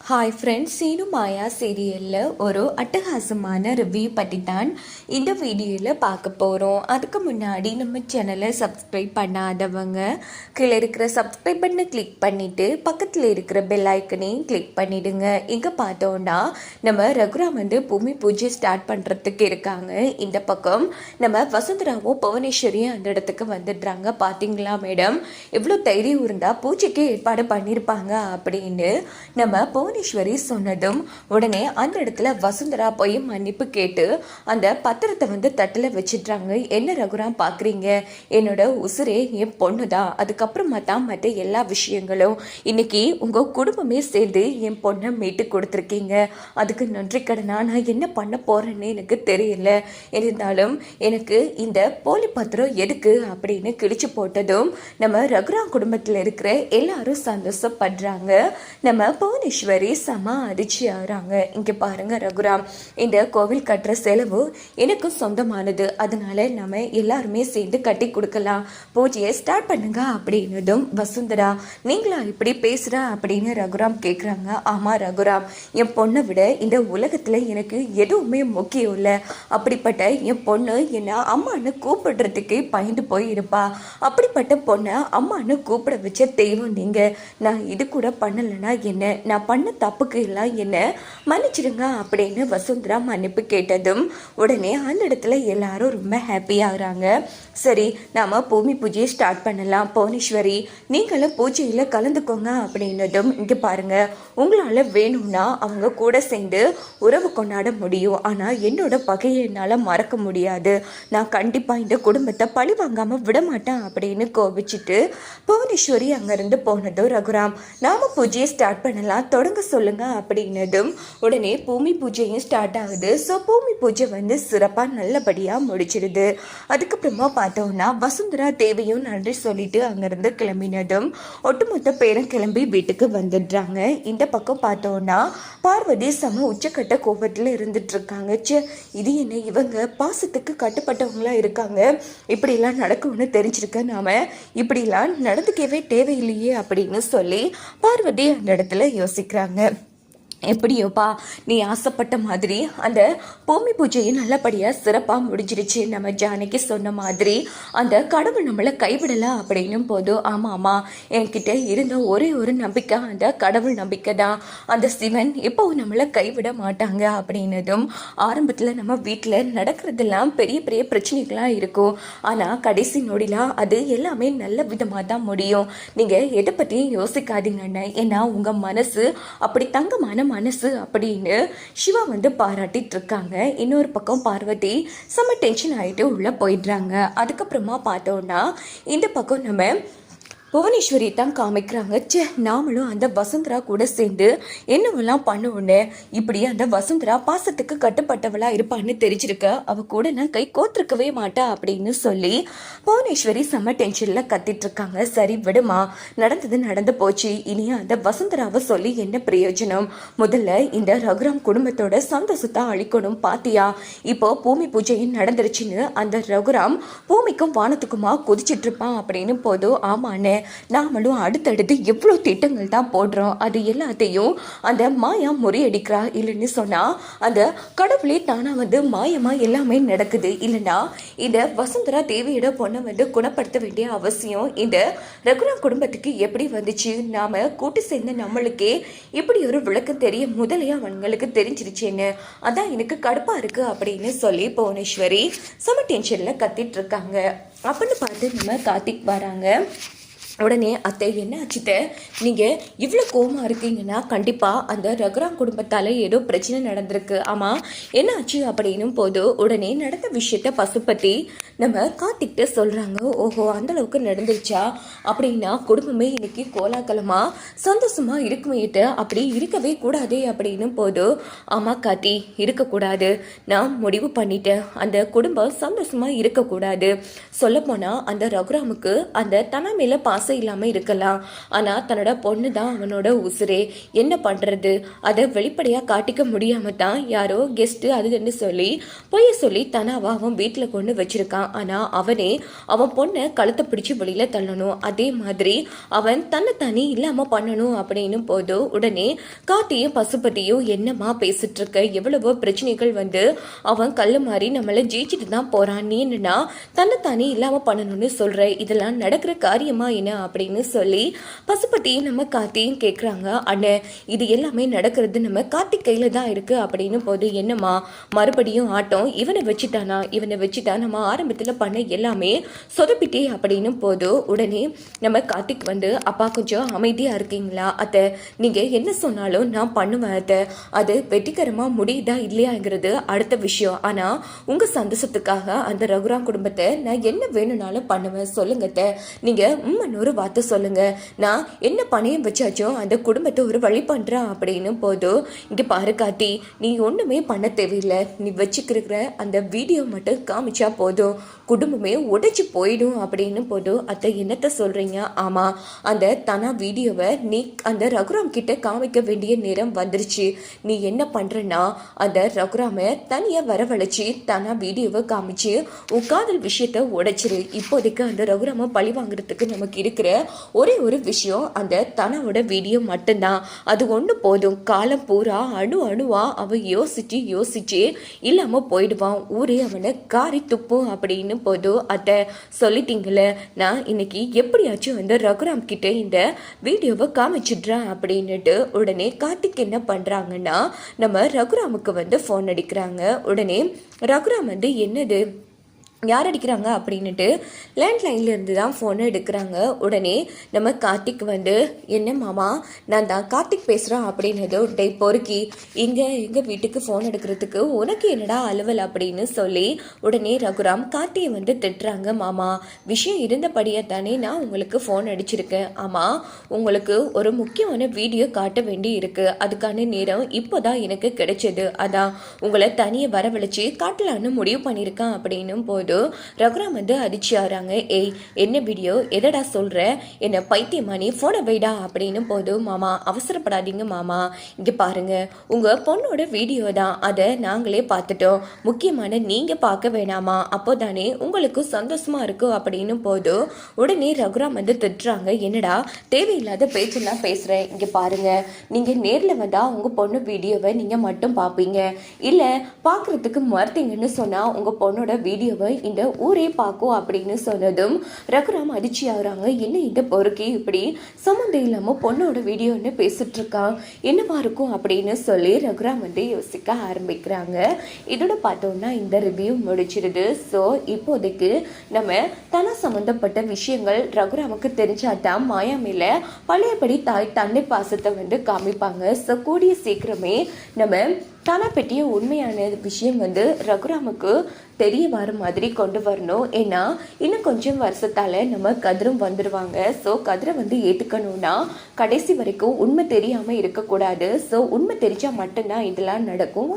Hi friends Seenu மாயா சீரியலில் ஒரு அட்டகாசமான ரிவ்யூ பற்றி தான் இந்த வீடியோவில் பார்க்க போகிறோம் அதுக்கு முன்னாடி நம்ம சேனலை சப்ஸ்கிரைப் பண்ணாதவங்க கீழே இருக்கிற சப்ஸ்கிரைப் பண்ண கிளிக் பண்ணிவிட்டு பக்கத்தில் இருக்கிற பெல் ஐக்கனையும் கிளிக் பண்ணிவிடுங்க இங்கே பார்த்தோன்னா நம்ம ரகுராம் வந்து பூமி பூஜை ஸ்டார்ட் பண்ணுறதுக்கு இருக்காங்க. இந்த பக்கம் நம்ம வசுந்தராவும் புவனேஸ்வரியும் அந்த இடத்துக்கு வந்துடுறாங்க. பார்த்தீங்களா மேடம் இவ்வளோ தைரியம் இருந்தால் பூஜைக்கு ஏற்பாடு பண்ணியிருப்பாங்க அப்படின்னு நம்ம புவனேஸ்வரி சொன்னதும் உடனே அந்த இடத்துல வசுந்தரா போய் மன்னிப்பு கேட்டு அந்த பத்திரத்தை வந்து தட்டில் வச்சிடுறாங்க. என்ன ரகுராம் பார்க்குறீங்க என்னோட உசுரே என் பொண்ணு தான் அதுக்கப்புறமா தான் மற்ற எல்லா விஷயங்களும் இன்னைக்கு உங்கள் குடும்பமே சேர்ந்து என் பொண்ணை மீட்டு கொடுத்துருக்கீங்க. அதுக்கு நன்றி கடனா? நான் என்ன பண்ண போகிறேன்னு எனக்கு தெரியல. இருந்தாலும் எனக்கு இந்த போலி பத்திரம் எதுக்கு? அப்படின்னு கிழிச்சு போட்டதும் நம்ம ரகுராம் குடும்பத்தில் இருக்கிற எல்லாரும் சந்தோஷப்படுறாங்க. நம்ம புவனேஸ்வரி செம அதிர்ச்சி ஆகிறாங்க இங்கே பாருங்க ரகுராம். இந்த கோவில் கட்டுற செலவு எனக்கும் சொந்தமானது. அதனால நம்ம எல்லாருமே சேர்ந்து கட்டி கொடுக்கலாம். பூஜையை ஸ்டார்ட் பண்ணுங்க அப்படின்னதும் வசுந்தரா. நீங்களா இப்படி பேசுற அப்படின்னு ரகுராம் கேட்குறாங்க ஆமா ரகுராம் என் பொண்ணை விட இந்த உலகத்தில் எனக்கு எதுவுமே முக்கியம் இல்லை. அப்படிப்பட்ட என் பொண்ணு என்ன அம்மான்னு கூப்பிடுறதுக்கே பயந்து போயிருப்பா. அப்படிப்பட்ட பொண்ணை அம்மான்னு கூப்பிட வச்ச தெய்வம் நீங்க. நான் இது கூட பண்ணலைன்னா என்ன? நான் பண்ண தப்புக்கு எல்லாம் என்ன? மன்னிச்சிடுங்க அப்படின்னு வசுந்தரா மன்னிப்பு கேட்டதும் உடனே அந்த இடத்துல எல்லாரும் ரொம்ப ஹாப்பி ஆகுறாங்க. சரி நாம பூமி பூஜையை ஸ்டார்ட் பண்ணலாம். புவனேஸ்வரி நீங்களும் பூஜையில் கலந்துக்கோங்க அப்படின்னதும் இங்கே பாருங்க. உங்களால் வேணும்னா அவங்க கூட சேர்ந்து உறவு கொண்டாட முடியும். ஆனால் என்னோட பகையை என்னால் மறக்க முடியாது. நான் கண்டிப்பாக இந்த குடும்பத்தை பழி வாங்காமல் விட மாட்டேன் அப்படின்னு கோபிச்சுட்டு புவனேஸ்வரி அங்கேருந்து போனதும் ரகுராம் நாம பூஜையை ஸ்டார்ட் பண்ணலாம் தொடங்க சொல்லுங்க அப்படின்னதும் உடனே பூமி பூஜையும் ஸ்டார்ட் ஆகுது. ஸோ பூமி பூஜை வந்து சிறப்பாக நல்லபடியாக முடிச்சிடுது அதுக்கப்புறமா பார்த்தோம்னா வசுந்தரா தேவியும் நன்றி சொல்லிட்டு அங்கேருந்து கிளம்பினதும் ஒட்டுமொத்த பேரும் கிளம்பி வீட்டுக்கு வந்துடுறாங்க. இந்த பக்கம் பார்த்தோம்னா பார்வதி சம உச்சக்கட்ட கோபத்தில் இருந்துட்டு இருக்காங்க ச்சே இது என்ன இவங்க பாசத்துக்கு கட்டுப்பட்டவங்களா இருக்காங்க? இப்படிலாம் நடக்கும்னு தெரிஞ்சிருக்க நாம இப்படிலாம் நடந்துக்கவே தேவையில்லையே அப்படின்னு சொல்லி பார்வதி அந்த இடத்துல யோசிக்கிறாங்க ra anh எப்படியோப்பா நீ ஆசைப்பட்ட மாதிரி அந்த பூமி பூஜையை நல்லபடியாக சிறப்பாக முடிஞ்சிருச்சு. நம்ம ஜானகி சொன்ன மாதிரி அந்த கடவுள் நம்மளை கைவிடலை அப்படின்னும் போதும் ஆமாம் ஆமாம் என்கிட்ட இருந்த ஒரே ஒரு நம்பிக்கை அந்த கடவுள் நம்பிக்கை தான். அந்த சிவன் எப்போவும் நம்மளை கைவிட மாட்டாங்க அப்படின்னதும் ஆரம்பத்தில் நம்ம வீட்டில் நடக்கிறதெல்லாம் பெரிய பெரிய பிரச்சனைகளாக இருக்கும். ஆனால் கடைசி நொடிலாம் அது எல்லாமே நல்ல விதமாக தான் முடியும். நீங்கள் எதை பற்றியும் யோசிக்காதீங்க ஏன்னா உங்கள் மனசு அப்படி தங்கமான மனசு அப்படின்னு சிவா வந்து பாராட்டிட்டு இருக்காங்க. இன்னொரு பக்கம் பார்வதி செம்ம டென்ஷன் ஆகிட்டு உள்ளே போயிடுறாங்க. அதுக்கப்புறமா பார்த்தோன்னா இந்த பக்கம் நம்ம புவனேஸ்வரி தான் காமிக்கிறாங்க. ச்சே நாமளும் அந்த வசுந்தரா கூட சேர்ந்து என்னவெல்லாம் பண்ணுவோன்னு இப்படி அந்த வசுந்தரா பாசத்துக்கு கட்டுப்பட்டவளா இருப்பான்னு தெரிஞ்சிருக்க. அவ கூட நான் கை கோத்திருக்கவே மாட்டா அப்படின்னு சொல்லி புவனேஸ்வரி செம்ம டென்ஷன்ல கத்திட்டு இருக்காங்க சரி விடுமா. நடந்தது நடந்து போச்சு. இனி அந்த வசுந்தராவை சொல்லி என்ன பிரயோஜனம்? முதல்ல இந்த ரகுராம் குடும்பத்தோட சந்தோஷத்தை அழிக்கணும் பாத்தியா? இப்போ பூமி பூஜையும் நடந்துருச்சுன்னு அந்த ரகுராம் பூமிக்கும் வானத்துக்குமா குதிச்சிட்டு இருப்பான் அப்படின்னு போதும் ஆமாண்ணே. நாமளும் அடுத்தடுத்து எவ்வளோ திட்டங்கள் தான் போடுறோம் அது எல்லாத்தையும் அந்த மாயா முறியடிக்கிறா இல்லைன்னு சொன்னால் அந்த கடவுளே தானாக வந்து மாயமாக எல்லாமே நடக்குது. இல்லைன்னா இந்த வசுந்தரா தேவியோட பொண்ணை வந்து குணப்படுத்த வேண்டிய அவசியம் இந்த ரகுரா குடும்பத்துக்கு எப்படி வந்துச்சு? நாம் கூட்டு சேர்ந்த நம்மளுக்கே இப்படி ஒரு விளக்கம் தெரிய முதலே அவங்களுக்கு தெரிஞ்சிருச்சேன்னு. அதான் எனக்கு கடுப்பாக இருக்குது அப்படின்னு சொல்லி புவனேஸ்வரி செம டென்ஷனில் கத்திட்டு இருக்காங்க. அப்படின்னு பார்த்து நம்ம கார்த்திக் வராங்க. உடனே அத்தை என்ன ஆச்சுத்த நீங்கள் இவ்வளோ கோவமாக இருக்கீங்கன்னா கண்டிப்பாக அந்த ரகுராம் குடும்பத்தால் ஏதோ பிரச்சனை நடந்திருக்கு. ஆமாம் என்ன ஆச்சு அப்படின்னும் போது உடனே நடந்த விஷயத்த பசுப்பத்தி நம்ம காத்திக்கிட்டு சொல்கிறாங்க ஓஹோ அந்தளவுக்கு நடந்துருச்சா? அப்படின்னா குடும்பமே இன்னைக்கு கோலாகலமாக சந்தோஷமாக இருக்குமேட்டு அப்படி இருக்கவே கூடாது அப்படின்னும் போது ஆமாம் காத்தி இருக்கக்கூடாது. நான் முடிவு பண்ணிட்டேன். அந்த குடும்பம் சந்தோஷமாக இருக்கக்கூடாது. சொல்லப்போனால் அந்த ரகுராமுக்கு அந்த தனா மேல பாசம் ஆசை இல்லாமல் இருக்கலாம். ஆனால் தன்னோட பொண்ணு தான் அவனோட உசுரே. என்ன பண்ணுறது அதை வெளிப்படையாக காட்டிக்க முடியாம தான் யாரோ கெஸ்ட்டு அதுன்னு சொல்லி பொய்ய சொல்லி தனாவா அவன் வீட்டில் கொண்டு வச்சிருக்கான். ஆனால் அவனே அவன் பொண்ணை கழுத்தை பிடிச்சி வெளியில் தள்ளணும். அதே மாதிரி அவன் தன்னை தனி இல்லாமல் பண்ணணும் அப்படின்னு போது உடனே காட்டியும் பசுபதியும் என்னம்மா பேசிட்டு இருக்க? எவ்வளவோ பிரச்சனைகள் வந்து அவன் கல் மாதிரி நம்மளை ஜெயிச்சுட்டு தான் போறான். நீ என்னன்னா தன்னை தானே இல்லாமல் பண்ணணும்னு சொல்ற. இதெல்லாம் நடக்கிற காரியமா என்ன? அப்படின்னு சொல்லி பசுப்பட்டியும் நம்ம கார்த்தியும் கேட்குறாங்க அண்ணன் இது எல்லாமே நடக்கிறது நம்ம கார்த்திக் கையில் தான் இருக்கு அப்படின்னு போது என்னம்மா மறுபடியும் ஆட்டம் இவனை வச்சுட்டானா? இவனை வச்சுட்டா நம்ம ஆரம்பத்தில் பண்ண எல்லாமே சொதப்பிட்டே அப்படின்னு போது உடனே நம்ம கார்த்திக் வந்து அப்பா கொஞ்சம் அமைதியாக இருக்கீங்களா? அத்தை நீங்கள் என்ன சொன்னாலும் நான் பண்ணுவேன் அத்தை. அது வெற்றிகரமாக முடியுதா இல்லையாங்கிறது அடுத்த விஷயம். ஆனால் உங்கள் சந்தோஷத்துக்காக அந்த ரகுராம் குடும்பத்தை நான் என்ன வேணும்னாலும் பண்ணுவேன். சொல்லுங்க அத்தை. நீங்கள் உம்மன் ஒரு வார்த்தை சொல்லுங்க. நான் என்ன பணையம் வச்சாச்சோ அந்த குடும்பத்தை ஒரு வழி பண்ணுறேன் அப்படின்னு போதும் இங்கே பாரு காட்டி நீ ஒன்றுமே பண்ண தேவையில்லை. நீ வச்சுக்கிற அந்த வீடியோ மட்டும் காமிச்சா போதும். குடும்பமே உடைச்சி போயிடும் அப்படின்னு போதும் அத்தை என்னத்த சொல்கிறீங்க ஆமாம் அந்த தனா வீடியோவை நீ அந்த ரகுராம் கிட்ட காமிக்க வேண்டிய நேரம் வந்துருச்சு. நீ என்ன பண்ணுறன்னா அந்த ரகுராமை தனியாக வரவழைச்சி தனா வீடியோவை காமிச்சு உன் காதல் விஷயத்த உடைச்சிரு. இப்போதைக்கு அந்த ரகுராமை பழி வாங்குறதுக்கு நமக்கு இருக்கிற ஒரே ஒரு விஷயம் அந்த தனவோட வீடியோ மட்டும்தான். அது ஒன்று போதும். காலம் பூரா அணு அணுவா அவன் யோசிச்சு யோசிச்சு இல்லாமல் போயிடுவான். ஊரே அவனை காரி துப்பும் அப்படின்னு போதும் அத்தை சொல்லிட்டீங்களே நான் இன்னைக்கு எப்படியாச்சும் வந்து ரகுராம் கிட்ட இந்த வீடியோவை காமிச்சிடுறேன் அப்படின்னுட்டு உடனே கார்த்திக் என்ன பண்ணுறாங்கன்னா நம்ம ரகுராமுக்கு வந்து ஃபோன் அடிக்கிறாங்க. உடனே ரகுராம் வந்து என்னது? யார் அடிக்கிறாங்க அப்படின்னுட்டு லேண்ட்லைன்ல இருந்து தான் ஃபோனை எடுக்கிறாங்க. உடனே நம்ம கார்த்திக் வந்து என்ன மாமா நான் தான் கார்த்திக் பேசுகிறேன் அப்படின்னது டே பொறுக்கி இங்கே எங்கள் வீட்டுக்கு ஃபோன் எடுக்கிறதுக்கு உனக்கு என்னடா அலுவல்? அப்படின்னு சொல்லி உடனே ரகுராம் கார்த்தியை வந்து திட்டுறாங்க. மாமா விஷயம் இருந்தபடியே தானே நான் உங்களுக்கு ஃபோன் அடிச்சிருக்கேன். ஆமாம் உங்களுக்கு ஒரு முக்கியமான வீடியோ காட்ட வேண்டி இருக்குது அதுக்கான நேரம் இப்போ தான் எனக்கு கிடைச்சது. அதான் உங்களை தனியை வரவழைச்சி காட்டலான்னு முடிவு பண்ணியிருக்கேன் அப்படின்னும் போது ரகுராம் வந்து அதிர்ச்சி ஆறாங்க ஏய் என்ன வீடியோ எதடா சொல்கிற என்ன பைத்தியம்? நீ போனை வைடா அப்படின்னு போது மாமா அவசரப்படாதீங்க மாமா. இங்கே பாருங்க. உங்கள் பொண்ணோட வீடியோ தான். அதை நாங்களே பார்த்துட்டோம். முக்கியமான நீங்கள் பார்க்க வேணாமா? அப்போதானே உங்களுக்கு சந்தோஷமாக இருக்கும் அப்படின்னு போது உடனே ரகுராம் வந்து திட்டுறாங்க. என்னடா? தேவையில்லாத பேச்செல்லாம் பேசுகிறேன் இங்கே பாருங்கள் நீங்கள் நேரில் வந்தால் உங்கள் பொண்ணு வீடியோவை நீங்கள் மட்டும் பார்ப்பீங்க. இல்லை பார்க்குறதுக்கு மறுத்தீங்கன்னு சொன்னால் உங்கள் பொண்ணோட வீடியோவை இந்த ஊரே பார்க்கும் அப்படின்னு சொன்னதும் ரகுராம் அதிர்ச்சி ஆகுறாங்க என்ன இந்த பொறுக்கி இப்படி சம்மந்தம் இல்லாமல் பொண்ணோட வீடியோன்னு பேசிட்டு இருக்கான் என்னவா இருக்கும் அப்படின்னு சொல்லி ரகுராம் வந்து யோசிக்க ஆரம்பிக்கிறாங்க. இதோட பார்த்தோம்னா இந்த ரிவ்யூ முடிச்சிருது. ஸோ இப்போதைக்கு நம்ம தன சம்மந்தப்பட்ட விஷயங்கள் ரகுராமுக்கு தெரிஞ்சாதான் மாயா மேல பழையபடி தாய் தன்னை பாசத்தை வந்து காமிப்பாங்க. ஸோ கூடிய சீக்கிரமே நம்ம தலை பற்றிய உண்மையான விஷயம் வந்து ரகுராமுக்கு தெரிய வர மாதிரி கொண்டு வரணும். ஏன்னா இன்னும் கொஞ்சம் வருஷத்தால் நம்ம கதிரும் வந்துடுவாங்க ஸோ கதிரை வந்து ஏற்றுக்கணும்னா கடைசி வரைக்கும் உண்மை தெரியாமல் இருக்கக்கூடாது. ஸோ உண்மை தெரிஞ்சால் மட்டும்தான் இதெல்லாம் நடக்கும்.